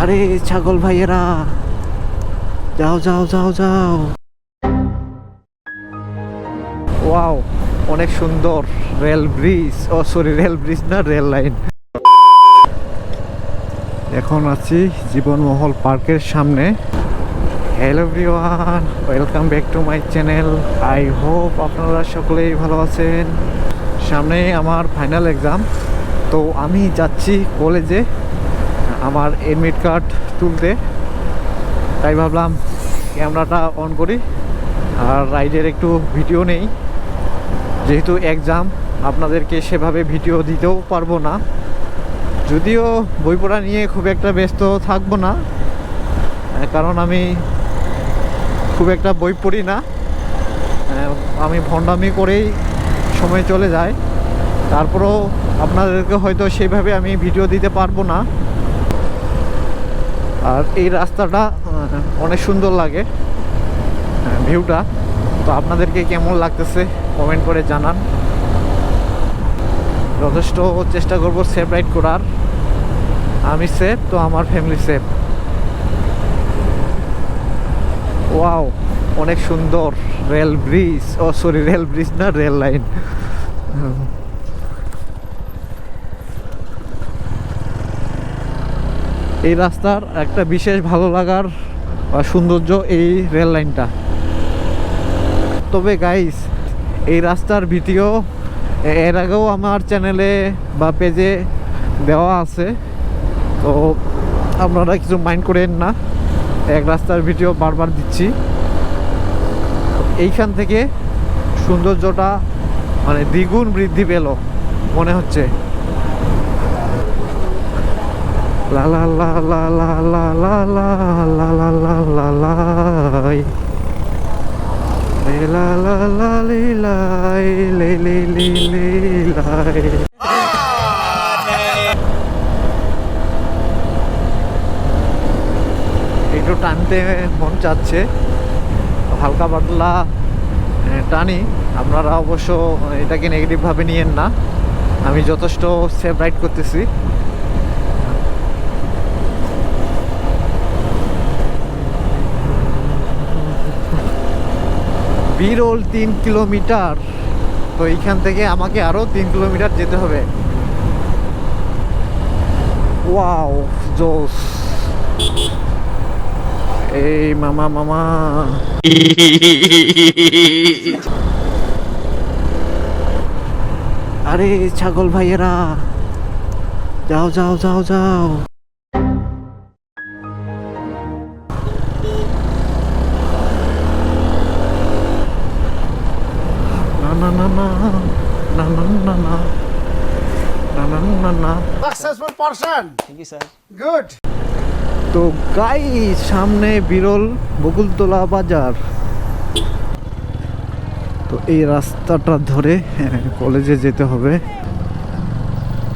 আরে ছাগল ভাইয়েরা, যাও যাও যাও যাও। ওয়াও, অনেক সুন্দর rail bridge. Oh sorry rail bridge না, রেল লাইন। এখন আছি জীবনমহল পার্কের সামনে। Hello everyone welcome back to my channel I hope আপনারা সকলেই ভালো আছেন। সামনে আমার ফাইনাল এক্সাম তো আমি যাচ্ছি কলেজে আমার এডমিট কার্ড তুলতে। তাই ভাবলাম ক্যামেরাটা অন করি। আর রাইডের একটু ভিডিও নেই। যেহেতু এক্সাম আপনাদেরকে সেভাবে ভিডিও দিতেও পারব না। যদিও বই পড়া নিয়ে খুব একটা ব্যস্ত থাকব না। কারণ আমি খুব একটা বই পড়ি না। আমি ভণ্ডামি করেই সময় চলে যায়। তারপরেও আপনাদেরকে হয়তো সেইভাবে আমি ভিডিও দিতে পারব না। আর এই রাস্তাটা অনেক সুন্দর লাগে ভিউটা। তো আপনাদেরকে কেমন লাগতেছে কমেন্ট করে জানান। যথেষ্ট চেষ্টা করব সেফ রাইড করার। আমি সেফ তো আমার ফ্যামিলি সেফ ওয়াও, অনেক সুন্দর rail bridge. Oh, sorry, rail bridge না, রেল লাইন। এই রাস্তার একটা বিশেষ ভালো লাগার সৌন্দর্য এই রেল লাইনটা। তবে গাইস এই রাস্তার ভিডিও এর আগেও আমার চ্যানেলে বা পেজে দেওয়া আছে। তো আপনারা কিছু মাইন্ড করেন না, এক রাস্তার ভিডিও বারবার দিচ্ছি। এইখান থেকে সৌন্দর্যটা মানে দ্বিগুণ বৃদ্ধি পেল, মনে হচ্ছে। লা লা লা লা লা লা লা লা লা লা লা লা। লে লা লা লা লে লাই, লে লে লে লে লাই। একটু টানতে মন চাচ্ছে হালকা পাতলা টানি আপনারা অবশ্য এটাকে নেগেটিভভাবে নিয়েন না আমি যথেষ্ট সেফ রাইড করতেছি বিরল তিন কিলোমিটার। তো এইখান থেকে আমাকে আরও তিন কিলোমিটার যেতে হবে। ওয়াও, জোস। এই মামা মামা। আরে ছাগল ভাইয়েরা, যাও যাও যাও যাও। Person. Thank you, sir. Good. তো গাই সামনে বিরল বকুলতলা বাজার তো এই রাস্তাটা ধরে হ্যাঁ, কলেজে যেতে হবে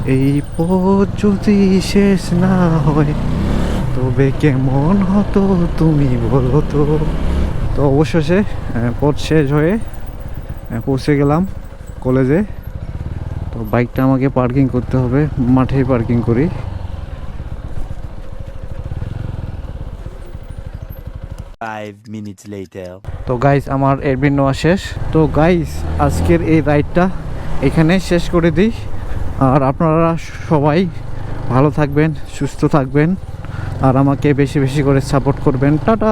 এই পথ যদি শেষ না হয় তবে কেমন হতো তুমি বলো তো তো অবশেষে হ্যাঁ, পথ শেষ হ্যাঁ, পৌঁছে গেলাম কলেজে। তো বাইকটা আমাকে পার্কিং করতে হবে মাঠেই পার্কিং করি। তো গাইস আমার এরবিন নেওয়া শেষ। তো গাইস আজকের এই রাইডটা এখানে শেষ করে দিই। আর আপনারা সবাই ভালো থাকবেন সুস্থ থাকবেন। আর আমাকে বেশি বেশি করে সাপোর্ট করবেন। টাটা!